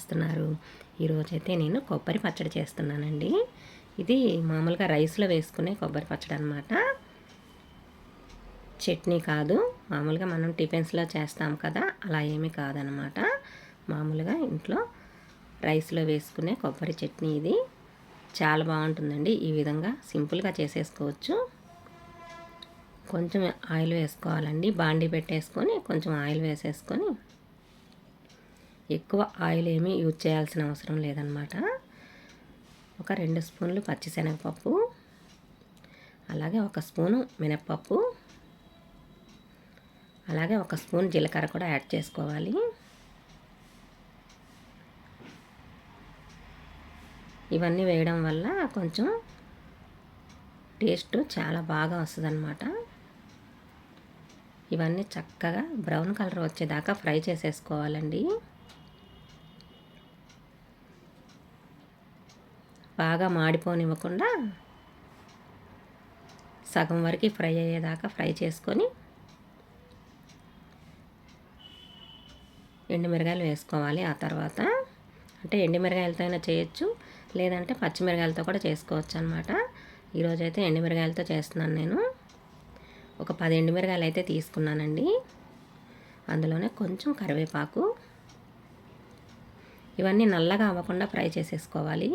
చేస్తున్నారు. ఈరోజైతే నేను కొబ్బరి పచ్చడి చేస్తున్నానండి. ఇది మామూలుగా రైస్లో వేసుకునే కొబ్బరి పచ్చడి అనమాట చట్నీ కాదు. మామూలుగా మనం టిఫిన్స్లో చేస్తాం కదా అలా ఏమీ కాదనమాట మామూలుగా ఇంట్లో రైస్లో వేసుకునే కొబ్బరి చట్నీ ఇది. చాలా బాగుంటుందండి. ఈ విధంగా సింపుల్గా చేసేసుకోవచ్చు. కొంచెం ఆయిల్ వేసుకోవాలండి. బాండి పెట్టేసుకొని కొంచెం ఆయిల్ వేసేసుకొని ఎక్కువ ఆయిల్ ఏమీ యూజ్ చేయాల్సిన అవసరం లేదనమాట ఒక రెండు స్పూన్లు పచ్చిశనగపప్పు అలాగే ఒక స్పూను మినప్పప్పు అలాగే ఒక స్పూన్ జీలకర్ర కూడా యాడ్ చేసుకోవాలి. ఇవన్నీ వేయడం వల్ల కొంచెం టేస్ట్ చాలా బాగా వస్తుందన్నమాట. ఇవన్నీ చక్కగా బ్రౌన్ కలర్ వచ్చేదాకా ఫ్రై చేసేసుకోవాలండి. బాగా మాడిపోనివ్వకుండా సగం వరకు ఫ్రై అయ్యేదాకా ఫ్రై చేసుకొని ఎండుమిరగాయలు వేసుకోవాలి. ఆ తర్వాత అంటే ఎండుమిరగాయలతో అయినా చేయొచ్చు లేదంటే పచ్చిమిరగాయలతో కూడా చేసుకోవచ్చు అనమాట ఈరోజైతే ఎండుమిరగాయలతో చేస్తున్నాను నేను. ఒక పది ఎండుమిరగాయలు అయితే తీసుకున్నానండి. అందులోనే కొంచెం కరివేపాకు. ఇవన్నీ నల్లగా అవ్వకుండా ఫ్రై చేసేసుకోవాలి.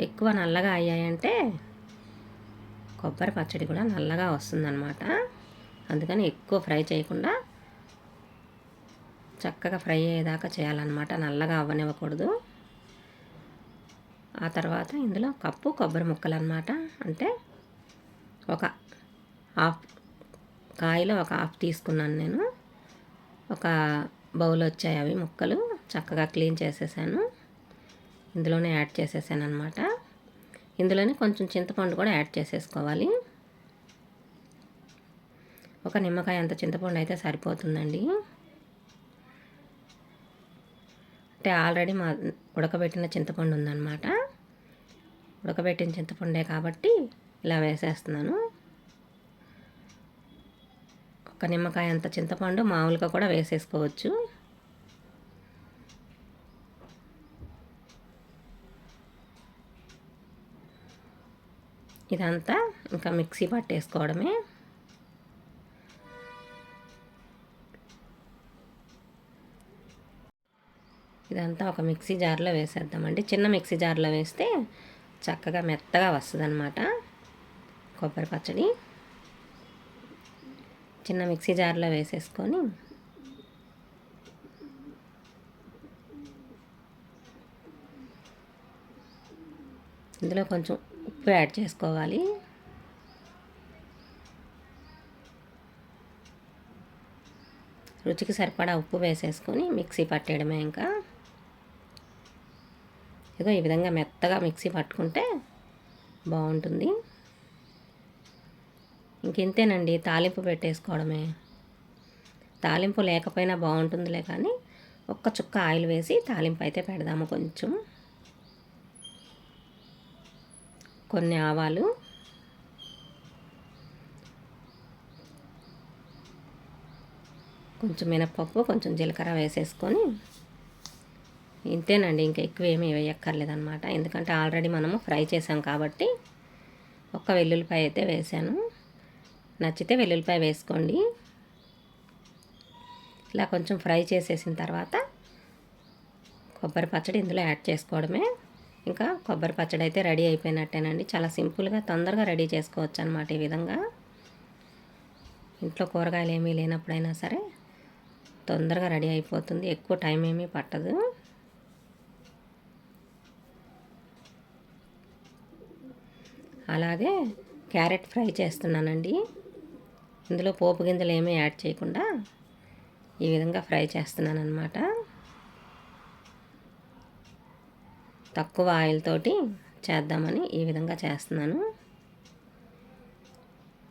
ఎక్కువ నల్లగా అయ్యాయంటే కొబ్బరి పచ్చడి కూడా నల్లగా వస్తుందన్నమాట. అందుకని ఎక్కువ ఫ్రై చేయకుండా చక్కగా ఫ్రై అయ్యేదాకా చేయాలన్నమాట. నల్లగా అవ్వనివ్వకూడదు. ఆ తర్వాత ఇందులో కప్పు కొబ్బరి ముక్కలు అనమాట అంటే ఒక హాఫ్ కాయలో ఒక హాఫ్ తీసుకున్నాను నేను. ఒక బౌల్ వచ్చాయి అవి ముక్కలు. చక్కగా క్లీన్ చేసేసాను. ఇందులోనే యాడ్ చేసేసాను అనమాట ఇందులోనే కొంచెం చింతపండు కూడా యాడ్ చేసేసుకోవాలి. ఒక నిమ్మకాయ అంత చింతపండు అయితే సరిపోతుందండి. అంటే ఆల్రెడీ మా ఉడకబెట్టిన చింతపండు ఉందన్నమాట. ఉడకబెట్టిన చింతపండే కాబట్టి ఇలా వేసేస్తున్నాను. ఒక నిమ్మకాయ అంత చింతపండు మామూలుగా కూడా వేసేసుకోవచ్చు. ఇదంతా ఇంకా మిక్సీ పట్టేసుకోవడమే. ఇదంతా ఒక మిక్సీ జార్లో వేసేద్దామండి. చిన్న మిక్సీ జార్లో వేస్తే చక్కగా మెత్తగా వస్తుంది అనమాట కొబ్బరి పచ్చడి. చిన్న మిక్సీ జార్లో వేసేసుకొని ఇందులో కొంచెం ఉప్పు యాడ్ చేసుకోవాలి. రుచికి సరిపడా ఉప్పు వేసేసుకొని మిక్సీ పట్టేయడమే ఇంకా. ఇదిగో ఈ విధంగా మెత్తగా మిక్సీ పట్టుకుంటే బాగుంటుంది. ఇంకెంతేనండి తాలింపు పెట్టేసుకోవడమే. తాలింపు లేకపోయినా బాగుంటుందిలే కానీ ఒక్క చుక్క ఆయిల్ వేసి తాలింపు అయితే పెడదాము కొంచెం. కొన్ని ఆవాలు. కొంచెం మినప్పప్పు కొంచెం జీలకర్ర వేసేసుకొని ఇంతేనండి ఇంకా ఎక్కువ ఏమీ వేయక్కర్లేదనమాట ఎందుకంటే ఆల్రెడీ మనము ఫ్రై చేసాం కాబట్టి ఒక్క వెల్లుల్లిపాయ అయితే వేసాను. నచ్చితే వెల్లుల్లిపాయ వేసుకోండి. ఇలా కొంచెం ఫ్రై చేసేసిన తర్వాత కొబ్బరి పచ్చడి ఇందులో యాడ్ చేసుకోవడమే. ఇంకా కొబ్బరి పచ్చడి అయితే రెడీ అయిపోయినట్టేనండి. చాలా సింపుల్గా తొందరగా రెడీ చేసుకోవచ్చు అనమాట ఈ విధంగా. ఇంట్లో కూరగాయలు ఏమీ లేనప్పుడైనా సరే తొందరగా రెడీ అయిపోతుంది. ఎక్కువ టైం ఏమీ పట్టదు. అలాగే క్యారెట్ ఫ్రై చేస్తున్నానండి. ఇందులో పోపు గింజలు ఏమీ యాడ్ చేయకుండా ఈ విధంగా ఫ్రై చేస్తున్నాను అనమాట తక్కువ ఆయిల్ తోటి చేద్దామని ఈ విధంగా చేస్తున్నాను.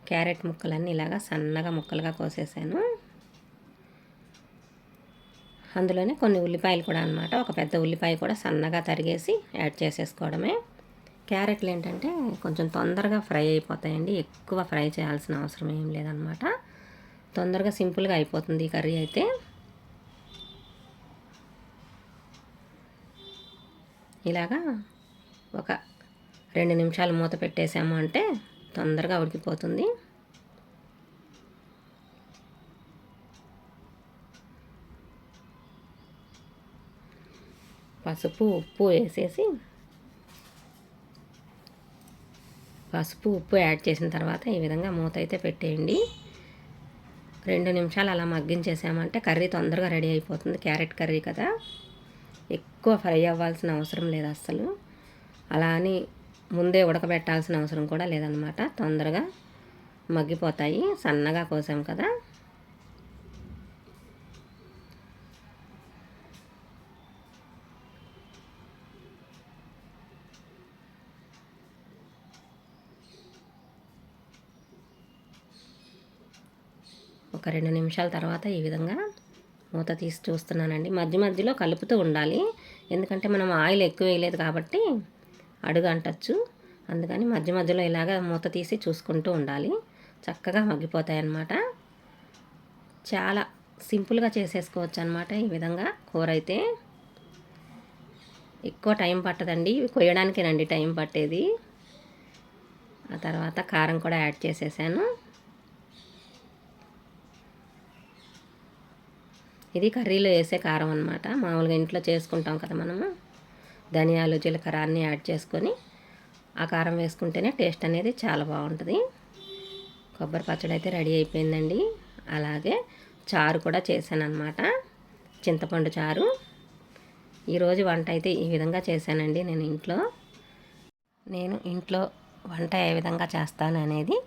క్యారెట్ ముక్కలన్నీ ఇలాగా సన్నగా ముక్కలుగా కోసేసాను. అందులోనే కొన్ని ఉల్లిపాయలు కూడా అనమాట ఒక పెద్ద ఉల్లిపాయ కూడా సన్నగా తరిగేసి యాడ్ చేసేసుకోవడమే. క్యారెట్లు ఏంటంటే కొంచెం తొందరగా ఫ్రై అయిపోతాయండి. ఎక్కువ ఫ్రై చేయాల్సిన అవసరం ఏం లేదనమాట తొందరగా సింపుల్గా అయిపోతుంది ఈ కర్రీ అయితే. ఇలాగా ఒక రెండు నిమిషాలు మూత పెట్టేసాము అంటే తొందరగా ఉడికిపోతుంది. పసుపు ఉప్పు వేసేసి పసుపు ఉప్పు యాడ్ చేసిన తర్వాత ఈ విధంగా మూత అయితే పెట్టేయండి. రెండు నిమిషాలు అలా మగ్గించేసామంటే కర్రీ తొందరగా రెడీ అయిపోతుంది క్యారెట్ కర్రీ కదా. ఎక్కువ ఫ్రై అవ్వాల్సిన అవసరం లేదు అస్సలు. అలా అని ముందే ఉడకబెట్టాల్సిన అవసరం కూడా లేదనమాట తొందరగా మగ్గిపోతాయి. సన్నగా కోసాం కదా. ఒక రెండు నిమిషాల తర్వాత ఈ విధంగా మూత తీసి చూస్తున్నానండి. మధ్య మధ్యలో కలుపుతూ ఉండాలి. ఎందుకంటే మనం ఆయిల్ ఎక్కువ వేయలేదు కాబట్టి అడుగు అంటచ్చు. అందుకని మధ్య మధ్యలో ఇలాగ మూత తీసి చూసుకుంటూ ఉండాలి. చక్కగా మగ్గిపోతాయి అన్నమాట చాలా సింపుల్గా చేసేసుకోవచ్చు అనమాట ఈ విధంగా కూర అయితే ఎక్కువ టైం పట్టదండి. కొయ్యడానికేనండి టైం పట్టేది. ఆ తర్వాత కారం కూడా యాడ్ చేసేసాను. ఇది కర్రీలో వేసే కారం అనమాట మామూలుగా ఇంట్లో చేసుకుంటాం కదా మనము. ధనియాలు జీలకర్ర అన్నీ యాడ్ చేసుకొని ఆ కారం వేసుకుంటేనే టేస్ట్ అనేది చాలా బాగుంటుంది. కొబ్బరి పచ్చడి అయితే రెడీ అయిపోయిందండి. అలాగే చారు కూడా చేశాను అనమాట చింతపండు చారు. ఈరోజు వంట అయితే ఈ విధంగా చేశానండి నేను ఇంట్లో. నేను ఇంట్లో వంట ఏ విధంగా చేస్తాను అనేది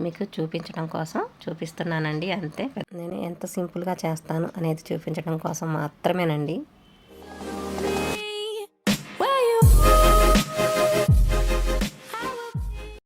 మీకు చూపించడం కోసం చూపిస్తున్నానండి అంతే. నేను ఎంత సింపుల్గా చేస్తాను అనేది చూపించడం కోసం మాత్రమేనండి.